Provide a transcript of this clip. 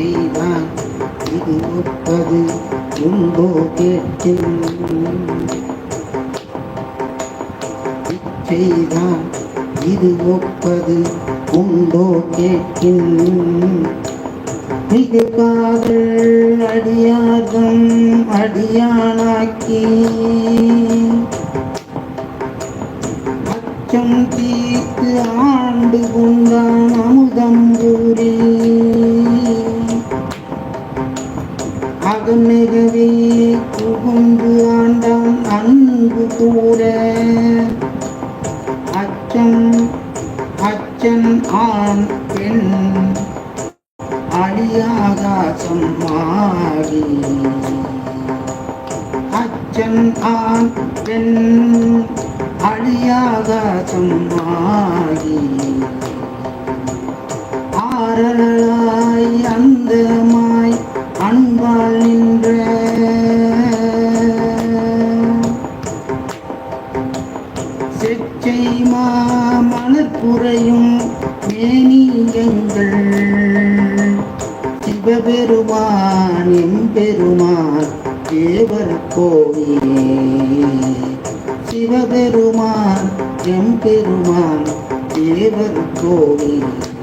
செய்தான். இது ஒப்பது உண்டோ கேட்கின் செய்தான். இது ஒப்பது. உண்டோ கேட்கின் இது காதல் அடியார்தம் அடியானாக்கி. அச்சம் தீர்த்து ஆண்டு கொண்டான் அமுதம் கூறி அகமிகவே புகுந்து ஆண்டான் அன்பு கூட அச்சம் அச்சன் ஆண் பெண் அழியாகாசம் மாறி. அச்சன் ஆண் பெண் அழியாகாசம் மாறி. ஆரலாய் செச்சை மாமலர்புறையும் மேனியங்கள். சிவபெருமான் எம்பெருமான் தேவர் கோவிலே. சிவபெருமான் எம்பெருமான் தேவர் கோவிலே.